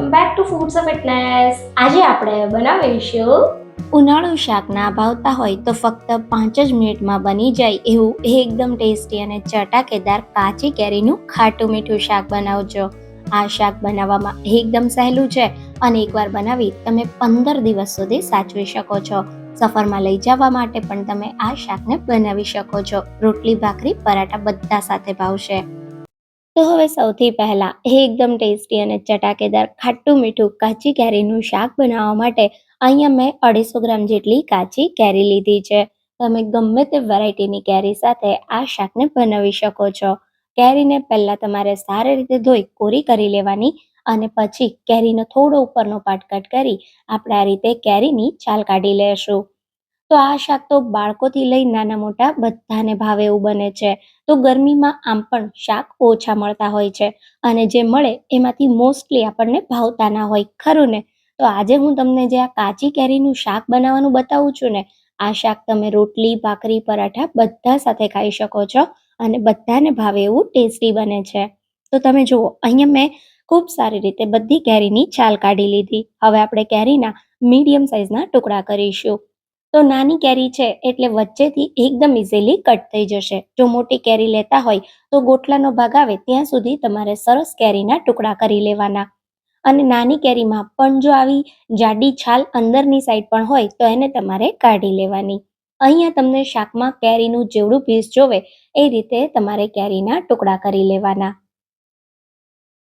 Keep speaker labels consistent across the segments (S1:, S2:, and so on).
S1: Two Foods of Fitness આજે આપણે બનાવીશું
S2: ઉનાળુ શાક ના ભાવતા હોય તો ફક્ત પાંચ જ મિનિટમાં બની જાય એવું એકદમ ટેસ્ટી અને ચટાકેદાર કાચી કેરીનું ખાટું મીઠું શાક બનાવજો. આ શાક બનાવવામાં એકદમ સહેલું છે અને એકવાર બનાવી તમે પંદર દિવસ સુધી સાચવી શકો છો. સફરમાં લઈ જવા માટે પણ તમે આ શાકને બનાવી શકો છો. રોટલી, ભાખરી, પરાઠા બધા સાથે ભાવશે. તો હવે સૌથી પહેલાં એકદમ ટેસ્ટી અને ચટાકેદાર ખાટું મીઠું કાચી કેરીનું શાક બનાવવા માટે અહીંયા મેં અઢીસો ગ્રામ જેટલી કાચી કેરી લીધી છે. તમે ગમે તે વેરાયટીની કેરી સાથે આ શાકને બનાવી શકો છો. કેરીને પહેલાં તમારે સારી રીતે ધોઈ કોરી કરી લેવાની અને પછી કેરીનો થોડો ઉપરનો પાટ કટ કરી આપણે આ રીતે કેરીની છાલ કાઢી લેશું. તો આ શાક તો બાળકોથી લઈ નાના મોટા બધાને ભાવે એવું બને છે. તો ગરમીમાં આમ પણ શાક ઓછા મળતા હોય છે અને જે મળે એમાંથી મોસ્ટલી આપણને ભાવતા ના હોય, ખરું ને? તો આજે હું તમને જે આ કાચી કેરીનું શાક બનાવવાનું બતાવું છું ને, આ શાક તમે રોટલી, ભાખરી, પરાઠા બધા સાથે ખાઈ શકો છો અને બધાને ભાવે એવું ટેસ્ટી બને છે. તો તમે જુઓ, અહીંયા મેં ખૂબ સારી રીતે બધી કેરીની છાલ કાઢી લીધી. હવે આપણે કેરીના મીડિયમ સાઇઝના ટુકડા કરીશું. તો નાની કેરી છે એટલે વચ્ચેથી એકદમ ઇઝીલી કટ થઈ જશે. જો મોટી કેરી લેતા હોય તો ગોટલાનો ભાગ આવે ત્યાં સુધી તમારે સરસ કેરીના ટુકડા કરી લેવાના. અને નાની કેરીમાં પણ જો આવી જાડી છાલ અંદરની સાઈડ પણ હોય તો એને તમારે કાઢી લેવાની. અહીંયા તમને શાકમાં કેરીનું જેવડું પીસ જોવે એ રીતે તમારે કેરીના ટુકડા કરી લેવાના.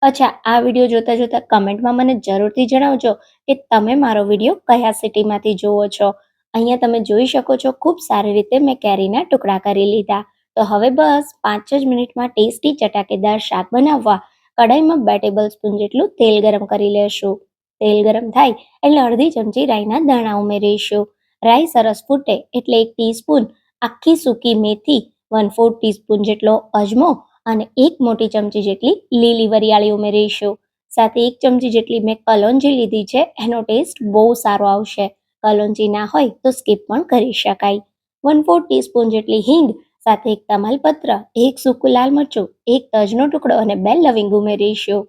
S2: અચ્છા, આ વીડિયો જોતા જોતા કમેન્ટમાં મને જરૂરથી જણાવજો કે તમે મારો વીડિયો કયા સિટીમાંથી જુઓ છો? અહીંયા તમે જોઈ શકો છો, ખૂબ સારી રીતે મેં કેરીના ટુકડા કરી લીધા. તો હવે બસ પાંચ જ મિનિટમાં ટેસ્ટી ચટાકેદાર શાક બનાવવા કડાઈમાં બે ટેબલ સ્પૂન જેટલું તેલ ગરમ કરી લેશું. તેલ ગરમ થાય એટલે અડધી ચમચી રાઈના દાણા ઉમેરીશું. રાઈ સરસ ફૂટે એટલે એક ટીસ્પૂન આખી સૂકી મેથી, વન ફોર્થ ટીસ્પૂન જેટલો અજમો અને એક મોટી ચમચી જેટલી લીલી વરિયાળી ઉમેરીશું. સાથે એક ચમચી જેટલી મેં કલોંજી લીધી છે, એનો ટેસ્ટ બહુ સારો આવશે. કલોંજી ના હોય તો સ્કીપ પણ કરી શકાય. વન ફોર ટીસ્પૂન જેટલી હિંગ, સાથે એક તમાલપત્ર, એક સૂકું લાલ મરચું, એક તજનો ટુકડો અને બે લવિંગ ઉમેરીશું.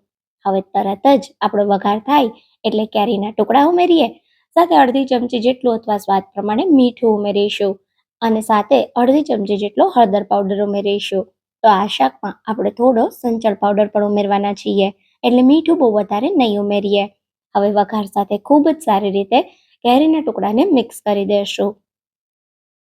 S2: હવે તરત જ આપણો વઘાર થાય એટલે કેરીના ટુકડા ઉમેરીએ. સાથે અડધી ચમચી જેટલું અથવા સ્વાદ પ્રમાણે મીઠું ઉમેરીશું અને સાથે અડધી ચમચી જેટલો હળદર પાવડર ઉમેરીશું. તો આ શાકમાં આપણે થોડો સંચળ પાવડર પણ ઉમેરવાના છીએ, એટલે મીઠું બહુ વધારે નહીં ઉમેરીએ. હવે વઘાર સાથે ખૂબ જ સારી રીતે કેરીના ટુકડાને મિક્સ કરી દેશું.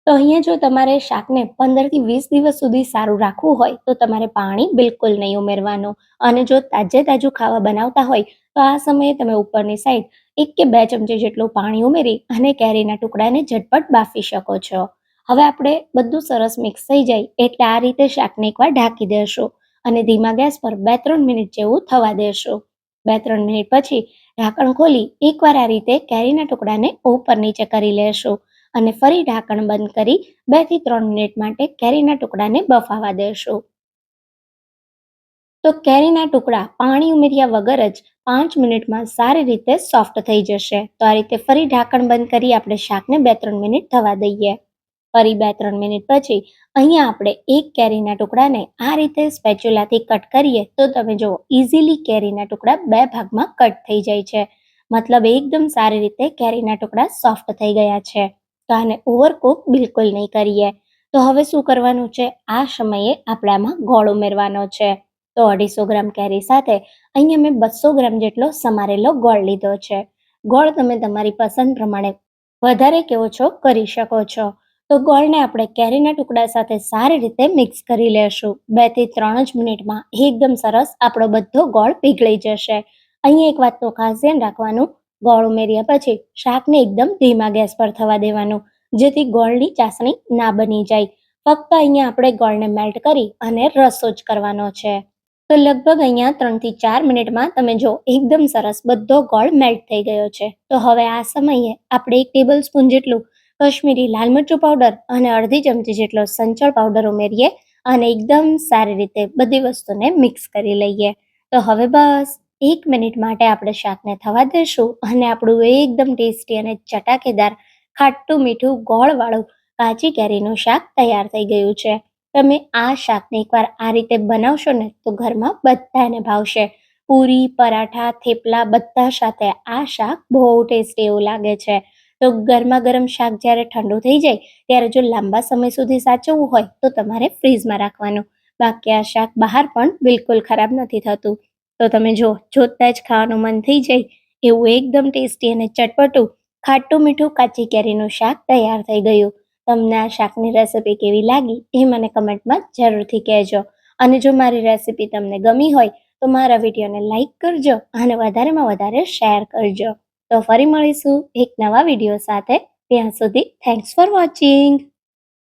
S2: તો અહીંયા જો તમારે શાકને પંદરથી વીસ દિવસ સુધી સારું રાખવું હોય, તો તમારે પાણી બિલકુલ નહીં ઉમેરવાનું. અને જો તાજે તાજું ખાવા બનાવતા હોય, તો આ સમયે તમે ઉપરની સાઈડ એક કે બે ચમચી જેટલું પાણી ઉમેરી અને કેરીના ટુકડાને ઝટપટ બાફી શકો છો. હવે આપણે બધું સરસ મિક્સ થઈ જાય, એટલે આ રીતે શાકને એકવાર ઢાંકી દેશું અને ધીમા ગેસ પર બે ત્રણ મિનિટ જેવું થવા દેશું. બે ત્રણ મિનિટ પછી ઢાંકણ ખોલી એકવાર આ રીતે કેરીના ટુકડાને ઉપર નીચે કરી લેશું અને ફરી ઢાંકણ બંધ કરી બેથી ત્રણ મિનિટ માટે કેરીના ટુકડાને બફાવા દેશું. તો કેરીના ટુકડા પાણી ઉમેર્યા વગર જ પાંચ મિનિટમાં સારી રીતે સોફ્ટ થઈ જશે. તો આ રીતે ફરી ઢાંકણ બંધ કરી આપણે શાકને બે ત્રણ મિનિટ થવા દઈએ. ફરી બે, ત્રણ મિનિટ પછી અહીંયા આપણે એક કેરીના ટુકડાને આ રીતે સ્પેચ્યુલાથી કટ કરીએ તો તમે જુઓ, ઇઝીલી કેરીના ટુકડા બે ભાગમાં કટ થઈ જાય છે. મતલબ એકદમ સારી રીતે કેરીના ટુકડા સોફ્ટ થઈ ગયા છે. તો આને ઓવરકુક બિલકુલ નહીં કરીએ. તો હવે શું કરવાનું છે? આ સમયે આપણે આમાં ગોળ ઉમેરવાનો છે. તો અઢીસો ગ્રામ કેરી સાથે અહીંયા મેં બસો ગ્રામ જેટલો સમારેલો ગોળ લીધો છે. ગોળ તમે તમારી પસંદ પ્રમાણે વધારે કે ઓછો કરી શકો છો. તો ગોળને આપણે કેરીના ટુકડા સાથે સારી રીતે મિક્સ કરી લેશું. બેથી ત્રણ જ મિનિટમાં એકદમ સરસ આપણો બધો ગોળ પીગળી જશે. અહીંયા એક વાતનું ખાસ ધ્યાન રાખવાનું, ગોળ ઉમેર્યા પછી શાકને એકદમ ધીમા ગેસ પર થવા દેવાનું, જેથી ગોળની ચાસણી ના બની જાય. ફક્ત અહીંયા આપણે ગોળને મેલ્ટ કરી અને રસો જ કરવાનો છે. તો લગભગ અહીંયા ત્રણથી ચાર મિનિટમાં તમે જો એકદમ સરસ બધો ગોળ મેલ્ટ થઈ ગયો છે. તો હવે આ સમયે આપણે એક ટેબલ સ્પૂન જેટલું કશ્મીરી લાલ મરચું પાવડર અને અડધી ચમચી જેટલો સંચળ પાવડર ઉમેરીએ અને એકદમ સારી રીતે બધી વસ્તુને મિક્સ કરી લઈએ. તો હવે બસ એક મિનિટ માટે આપણે શાકને થવા દેશું અને આપણું એકદમ ટેસ્ટી અને ચટાકેદાર ખાટું મીઠું ગોળવાળું કાચી કેરીનું શાક તૈયાર થઈ ગયું છે. તમે આ શાકને એકવાર આ રીતે બનાવશો ને તો ઘરમાં બધાને ભાવશે. પૂરી, પરાઠા, થેપલા બધા સાથે આ શાક બહુ ટેસ્ટી એવું લાગે છે. તો ગરમા ગરમ શાક જ્યારે ઠંડુ થઈ જાય, ત્યારે જો લાંબા સમય સુધી સાચવવું હોય, તો તમારે ફ્રીજમાં રાખવાનું. બાકી આ શાક બહાર પણ બિલકુલ ખરાબ નથી થતું. તો તમે જો, જોતા જ ખાવાનું મન થઈ જાય, એવું એકદમ ટેસ્ટી અને ચટપટું, ખાટું મીઠું, કાચી કેરીનું શાક તૈયાર થઈ ગયું. તમને આ શાકની રેસીપી કેવી લાગી એ મને કમેન્ટમાં જરૂરથી કહેજો. અને જો મારી રેસીપી તમને ગમી હોય, તો મારા વિડીયોને લાઇક કરજો અને વધારેમાં વધારે શેર કરજો. તો ફરી મળીશું એક નવા વીડિયો સાથે ત્યાં સુધી થેન્ક્સ ફોર વોચિંગ